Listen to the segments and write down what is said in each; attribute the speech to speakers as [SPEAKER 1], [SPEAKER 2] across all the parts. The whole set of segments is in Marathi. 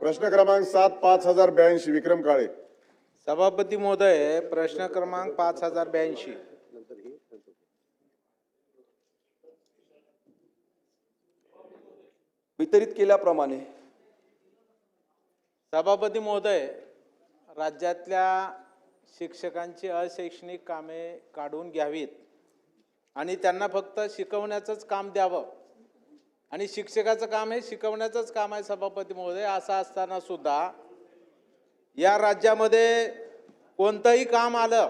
[SPEAKER 1] प्रश्न क्रमांक सात पाच हजार ब्याऐंशी विक्रम काळे.
[SPEAKER 2] सभापती महोदय प्रश्न क्रमांक पाच हजार ब्याऐंशी.
[SPEAKER 3] वितरित केल्याप्रमाणे.
[SPEAKER 2] सभापती महोदय राज्यातल्या शिक्षकांची अशैक्षणिक कामे काढून घ्यावीत आणि त्यांना फक्त शिकवण्याचंच काम द्यावं. आणि शिक्षकाचं काम हे शिकवण्याचंच काम आहे सभापती महोदय असं असताना सुद्धा या राज्यामध्ये कोणतंही काम आलं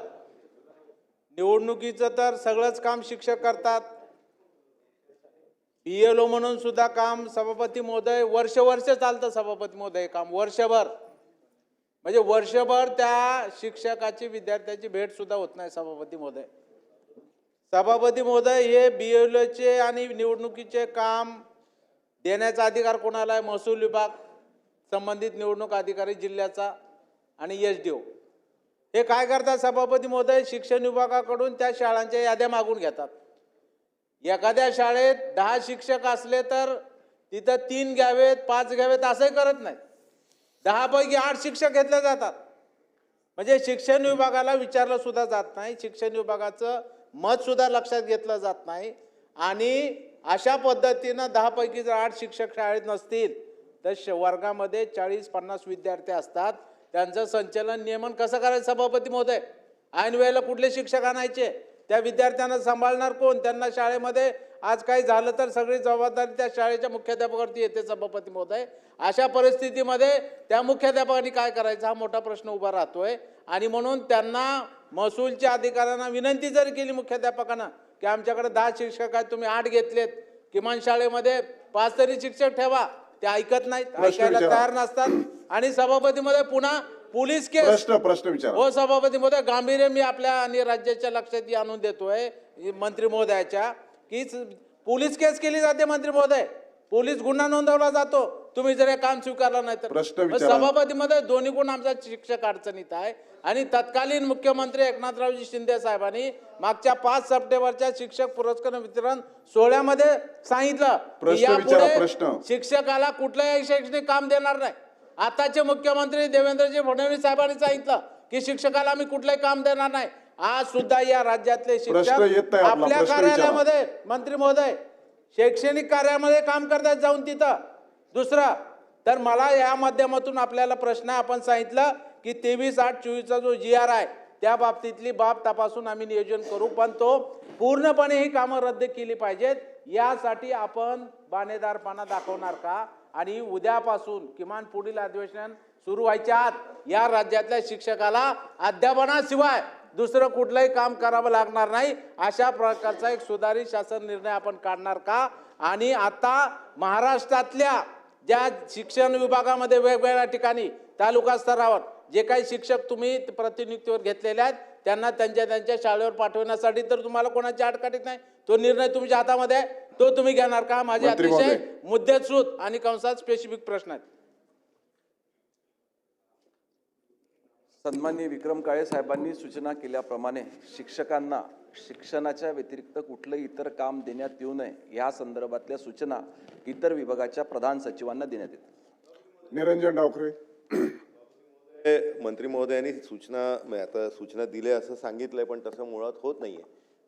[SPEAKER 2] निवडणुकीचं तर सगळंच काम शिक्षक करतात. पी एल ओ म्हणून सुद्धा काम सभापती महोदय वर्ष वर्ष चालतं सभापती महोदय काम वर्षभर. म्हणजे वर्षभर त्या शिक्षकाची विद्यार्थ्याची भेट सुद्धा होत नाही सभापती महोदय. सभापती महोदय हे बी एल ओचे आणि निवडणुकीचे काम देण्याचा अधिकार कोणाला आहे? महसूल विभाग संबंधित निवडणूक अधिकारी जिल्ह्याचा आणि एस डी ओ. हे काय करतात सभापती महोदय? शिक्षण विभागाकडून त्या शाळांच्या याद्या मागून घेतात. एखाद्या शाळेत दहा शिक्षक असले तर तिथं तीन घ्यावेत पाच घ्यावेत असंही करत नाही. दहापैकी आठ शिक्षक घेतले जातात. म्हणजे शिक्षण विभागाला विचारलं सुद्धा जात नाही. शिक्षण विभागाचं मतसुद्धा लक्षात घेतलं जात नाही. आणि अशा पद्धतीनं दहापैकी जर आठ शिक्षक शाळेत नसतील तर श वर्गामध्ये चाळीस पन्नास विद्यार्थी असतात. त्यांचं संचलन नियमन कसं करायचं सभापती महोदय? ऐन वेळेला कुठले शिक्षक आणायचे? त्या विद्यार्थ्यांना सांभाळणार कोण? त्यांना शाळेमध्ये आज काही झालं तर सगळी जबाबदारी त्या शाळेच्या मुख्याध्यापकावरती येते सभापती महोदय. अशा परिस्थितीमध्ये त्या मुख्याध्यापकांनी काय करायचं? हा मोठा प्रश्न उभा राहतोय. आणि म्हणून त्यांना महसूलच्या अधिकाऱ्यांना विनंती जरी केली मुख्याध्यापकांना की आमच्याकडे दहा शिक्षक आहेत तुम्ही आठ घेतलेत किमान शाळेमध्ये पाच तरी शिक्षक ठेवा. ते ऐकत नाहीत ऐकायला. तयार नसतात. आणि सभापतीमध्ये पुन्हा पोलीस केस.
[SPEAKER 1] प्रश्न प्रश्न विचारा.
[SPEAKER 2] हो सभापती महोदय गांभीर्य मी आपल्या आणि राज्याच्या लक्षात आणून देतोय मंत्री महोदयाच्या. की पोलीस केस केली जाते मंत्री महोदय. पोलीस गुन्हा नोंदवला जातो. तुम्ही जर हे काम स्वीकारलं नाही तर.
[SPEAKER 1] प्रश्न विचारा.
[SPEAKER 2] सभापतीमध्ये दोन्ही गुण आमचा शिक्षक अडचणीत आहे. आणि तत्कालीन मुख्यमंत्री एकनाथरावजी शिंदे साहेबांनी मागच्या पाच सप्टेंबरच्या शिक्षक पुरस्कार वितरण सोहळ्यामध्ये सांगितलं यापुढे. शिक्षकाला कुठलंही शैक्षणिक काम देणार नाही. आताचे मुख्यमंत्री देवेंद्रजी फडणवीस साहेबांनी सांगितलं की शिक्षकाला आम्ही कुठलंही काम देणार नाही. आज सुद्धा या राज्यातले शिक्षक आपल्या. कार्यालयामध्ये मंत्री महोदय शैक्षणिक कार्यामध्ये काम करतात जाऊन तिथं. दुसरं तर मला या माध्यमातून आपल्याला प्रश्न आपण सांगितलं की तेवीस आठ चोवीसचा जो जी आर आहे त्या बाबतीतली बाब तपासून आम्ही नियोजन करू पण तो पूर्णपणे ही कामं रद्द केली पाहिजेत. यासाठी आपण बाणेदारपणा दाखवणार का? आणि उद्यापासून किमान पुढील अधिवेशन सुरू व्हायच्या आत या राज्यातल्या शिक्षकाला अध्यापनाशिवाय दुसरं कुठलंही काम करावं लागणार नाही. अशा प्रकारचा एक सुधारित शासन निर्णय आपण काढणार का? आणि आता महाराष्ट्रातल्या ज्या शिक्षण विभागामध्ये वेगवेगळ्या ठिकाणी तालुका स्तरावर जे काही शिक्षक तुम्ही प्रतिनियुक्तीवर घेतलेले आहेत त्यांना त्यांच्या त्यांच्या शाळेवर पाठवण्यासाठी तर तुम्हाला कोणाची आडकाठीत नाही. तो निर्णय तुमच्या हातामध्ये आहे. तो तुम्ही घेणार का? माझे अतिशय. मुद्देसूद आणि कंसात स्पेसिफिक प्रश्न आहेत.
[SPEAKER 3] सन्माननीय विक्रम काळे साहेबांनी सूचना केल्याप्रमाणे शिक्षकांना शिक्षणाच्या व्यतिरिक्त कुठलंही इतर काम देण्यात येऊ नये या संदर्भातल्या सूचना इतर विभागाच्या प्रधान सचिवांना देण्यात येतील.
[SPEAKER 1] निरंजन डावखरे.
[SPEAKER 4] हे मंत्री महोदयांनी सूचना आता सूचना दिल्या असं सांगितलंय पण तसं मुळात होत नाहीये.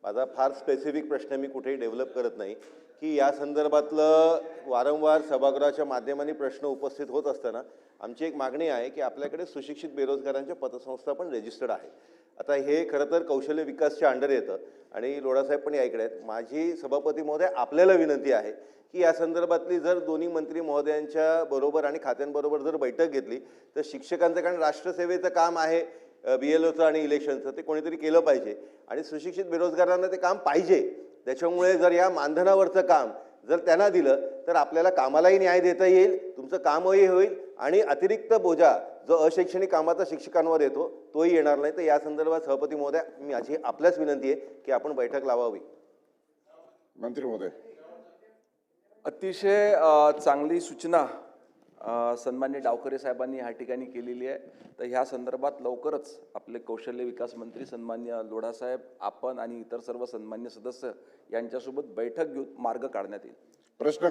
[SPEAKER 4] माझा फार स्पेसिफिक प्रश्न मी कुठेही डेव्हलप करत नाही की या संदर्भातलं वारंवार सभागृहाच्या माध्यमांनी प्रश्न उपस्थित होत असताना आमची एक मागणी आहे की आपल्याकडे सुशिक्षित बेरोजगारांच्या पतसंस्था पण रजिस्टर्ड आहेत. आता हे खरं तर कौशल्य विकासच्या अंडर येतं आणि लोढासाहेब पण या आहेत. माझी सभापती महोदय आपल्याला विनंती आहे की या संदर्भातली जर दोन्ही मंत्री महोदयांच्या बरोबर आणि खात्यांबरोबर जर बैठक घेतली तर शिक्षकांचं कारण राष्ट्रसेवेचं काम आहे बी एल ओचं आणि इलेक्शनचं ते कोणीतरी केलं पाहिजे. आणि सुशिक्षित बेरोजगारांना ते काम पाहिजे. त्याच्यामुळे जर या मानधनावरचं काम जर त्यांना दिलं तर आपल्याला कामालाही न्याय देता येईल तुमचं कामही होईल आणि अतिरिक्त बोजा जो अशैक्षणिक कामाचा शिक्षकांवर येतो तोही येणार नाही. तर या संदर्भात सभापती महोदय माझी आपल्याच विनंती आहे की आपण बैठक लावावी.
[SPEAKER 1] मंत्री महोदय.
[SPEAKER 3] अतिशय चांगली सूचना सन्मान्य डावकरे साहेबांनी ह्या ठिकाणी केलेली आहे. तर ह्या संदर्भात लवकरच आपले कौशल्य विकास मंत्री सन्मान्य लोढासाहेब आपण आणि इतर सर्व सन्मान्य सदस्य यांच्यासोबत बैठक घेऊन मार्ग काढण्यात येईल.
[SPEAKER 1] प्रश्न